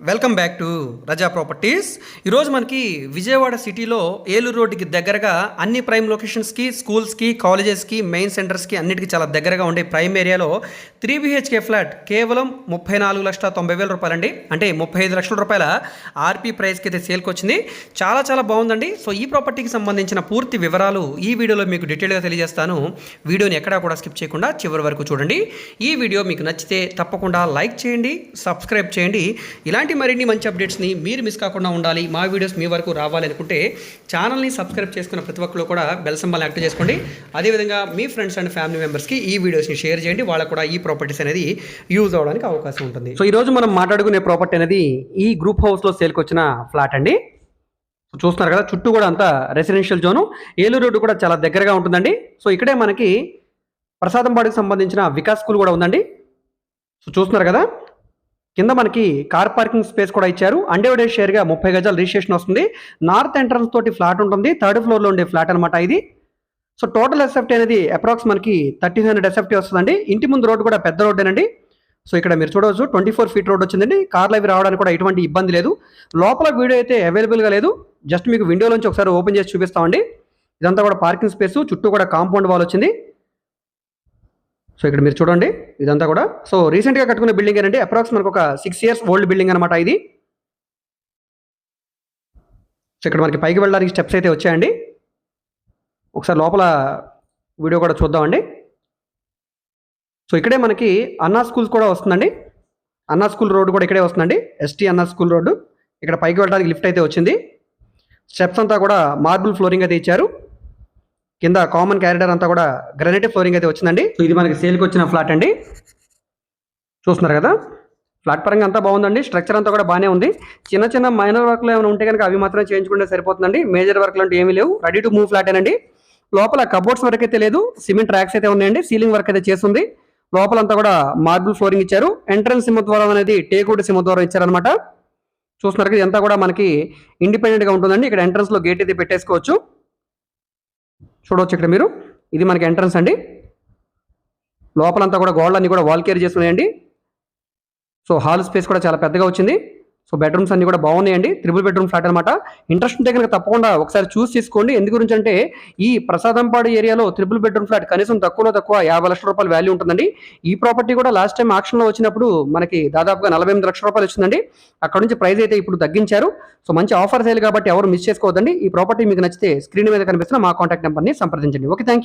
Welcome back to Raja properties. ఈరోజు మనకి విజయవాడ సిటీలో ఏలూరు రోడ్డుకి దగ్గరగా అన్ని ప్రైమ్ లొకేషన్స్కి స్కూల్స్కి కాలేజెస్కి మెయిన్ సెంటర్స్కి అన్నిటికీ చాలా దగ్గరగా ఉండే ప్రైమ్ ఏరియాలో త్రీ బిహెచ్కే ఫ్లాట్ కేవలం ముప్పై నాలుగు లక్షల తొంభై వేల రూపాయలండి. అంటే ముప్పై ఐదు లక్షల రూపాయల ఆర్పీ ప్రైస్కి అయితే సేల్కి వచ్చింది. చాలా చాలా బాగుందండి. సో ఈ ప్రాపర్టీకి సంబంధించిన పూర్తి వివరాలు ఈ వీడియోలో మీకు డీటెయిల్గా తెలియజేస్తాను. వీడియోని ఎక్కడా కూడా స్కిప్ చేయకుండా చివరి వరకు చూడండి. ఈ వీడియో మీకు నచ్చితే తప్పకుండా లైక్ చేయండి సబ్స్క్రైబ్ చేయండి. ఇలాంటి మరిన్ని మంచి అప్డేట్స్ని మీరు మిస్ కాకుండా ఉండాలి. మా వీడియోస్ మీ వరకు రావాలి అనుకుంటే ఛానల్ని సబ్స్క్రైబ్ చేసుకున్న ప్రతి ఒక్కరు కూడా బెల్ సంబల్ యాక్టివ్ చేసుకోండి. అదేవిధంగా మీ ఫ్రెండ్స్ అండ్ ఫ్యామిలీ మెంబర్స్కి ఈ వీడియోస్ని షేర్ చేయండి. వాళ్ళకు కూడా ఈ ప్రాపర్టీస్ అనేది యూజ్ అవడానికి అవకాశం ఉంటుంది. సో ఈరోజు మనం మాట్లాడుకునే ప్రాపర్టీ అనేది ఈ గ్రూప్ హౌస్లో సేల్కి వచ్చిన ఫ్లాట్ అండి. చూస్తున్నారు కదా చుట్టూ కూడా అంతా రెసిడెన్షియల్ జోను. ఏలూరు రోడ్డు కూడా చాలా దగ్గరగా ఉంటుందండి. సో ఇక్కడే మనకి ప్రసాదంపాడికి సంబంధించిన వికాస్ స్కూల్ కూడా ఉందండి. సో చూస్తున్నారు కదా కింద మనకి కార్ పార్కింగ్ స్పేస్ కూడా ఇచ్చారు. అండేవిడే షేర్గా ముప్పై గజాలు రిజిస్ట్రేషన్ వస్తుంది. నార్త్ ఎంట్రన్స్ తోటి ఫ్లాట్ ఉంటుంది. థర్డ్ ఫ్లోర్లో ఉండే ఫ్లాట్ అనమాట ఇది. సో టోటల్ ఎస్ఎఫ్టీ అనేది అప్రాక్స్ మనకి థర్టీన్ హండ్రెడ్ ఎస్ఎఫ్టీ వస్తుందండి. ఇంటి ముందు రోడ్డు కూడా పెద్ద రోడ్డేనండి. సో ఇక్కడ మీరు చూడవచ్చు ట్వంటీ ఫోర్ ఫీట్ రోడ్ వచ్చిందండి. కార్లు అవి రావడానికి కూడా ఎటువంటి ఇబ్బంది లేదు. లోపల వీడియో అయితే అవైలబుల్గా లేదు. జస్ట్ మీకు విండోలోంచి ఒకసారి ఓపెన్ చేసి చూపిస్తామండి. ఇదంతా కూడా పార్కింగ్ స్పేస్ చుట్టూ కూడా కాంపౌండ్ వాల్ వచ్చింది. సో ఇక్కడ మీరు చూడండి ఇదంతా కూడా. సో రీసెంట్గా కట్టుకున్న బిల్డింగ్ ఏంటంటే అప్రాక్స్ మనకు ఒక సిక్స్ ఇయర్స్ ఓల్డ్ బిల్డింగ్ అనమాట ఇది. సో ఇక్కడ మనకి పైకి వెళ్ళడానికి స్టెప్స్ అయితే వచ్చాయండి. ఒకసారి లోపల వీడియో కూడా చూద్దామండి. సో ఇక్కడే మనకి అన్నా స్కూల్స్ కూడా వస్తుందండి. అన్నా స్కూల్ రోడ్డు కూడా ఇక్కడే వస్తుందండి. ఎస్టీ అన్నా స్కూల్ రోడ్డు. ఇక్కడ పైకి వెళ్ళడానికి లిఫ్ట్ అయితే వచ్చింది. స్టెప్స్ అంతా కూడా మార్బుల్ ఫ్లోరింగ్ అయితే ఇచ్చారు. కింద కామన్ క్యారిడర్ అంతా కూడా గ్రానైట్ ఫ్లోరింగ్ అయితే వచ్చిందండి. సో ఇది మనకి సేల్కి వచ్చిన ఫ్లాట్ అండి. చూస్తున్నారు కదా? ఫ్లాట్ పరంగా అంతా బాగుందండి. స్ట్రక్చర్ అంతా కూడా బాగానే ఉంది. చిన్న చిన్న మైనర్ వర్క్లు ఏమైనా ఉంటే కనుక అవి మాత్రం చేయించుకుంటే సరిపోతుందండి. మేజర్ వర్క్లు అంటే ఏమీ లేవు. రెడీ టు మూవ్ ఫ్లాట్ అండి లోపల కబోర్డ్స్ వర్క్ అయితే లేదు. సిమెంట్ ట్రాక్స్ అయితే ఉన్నాయండి. సీలింగ్ వర్క్ అయితే చేస్తుంది. లోపలంతా కూడా మార్బుల్ ఫ్లోరింగ్ ఇచ్చారు. ఎంట్రన్స్ సింహద్వారం అనేది టేకుడ్ సింహద్వారం ఇచ్చారనమాట చూస్తున్నారు కదా ఇదంతా కూడా మనకి ఇండిపెండెంట్గా ఉంటుందండి. ఇక్కడ ఎంట్రన్స్లో గేట్ అయితే పెట్టేసుకోవచ్చు. చూడవచ్చు ఇక్కడ మీరు. ఇది మనకి ఎంట్రన్స్ అండి. లోపలంతా కూడా గోడలన్నీ కూడా వాల్ కేర్ చేస్తున్నాయండి సో హాల్ స్పేస్ కూడా చాలా పెద్దగా వచ్చింది. సో బెడ్రూమ్స్ అన్ని కూడా బాగున్నాయండి. త్రిబుల్ బెడ్రూమ్ ఫ్లాట్ అనమాట ఇంట్రెస్ట్ ఉంటే కనుక తప్పకుండా ఒకసారి చూస్ తీసుకోండి. ఎందు గురించి అంటే ఈ ప్రసాదంపాడు ఏరియాలో త్రిబుల్ బెడ్రూమ్ ఫ్లాట్ కనీసం తక్కువలో తక్కువ యాభై లక్షల రూపాయలు వాల్యూ ఉంటుందండి. ఈ ప్రాపర్టీ కూడా లాస్ట్ టైం ఆక్షన్లో వచ్చినప్పుడు మనకి దాదాపుగా నలభై ఎనిమిది లక్షల రూపాయలు వచ్చిందండి. అక్కడ నుంచి ప్రైస్ అయితే ఇప్పుడు తగ్గించారు. సో మంచి ఆఫర్ సేల్ కాబట్టి ఎవరు మిస్ చేసుకోవద్దండి. ఈ ప్రాపర్టీ మీకు నచ్చితే స్క్రీన్ మీద కనిపిస్తున్న మా కాంటాక్ట్ నెంబర్ని సంప్రదించండి. Okay thank you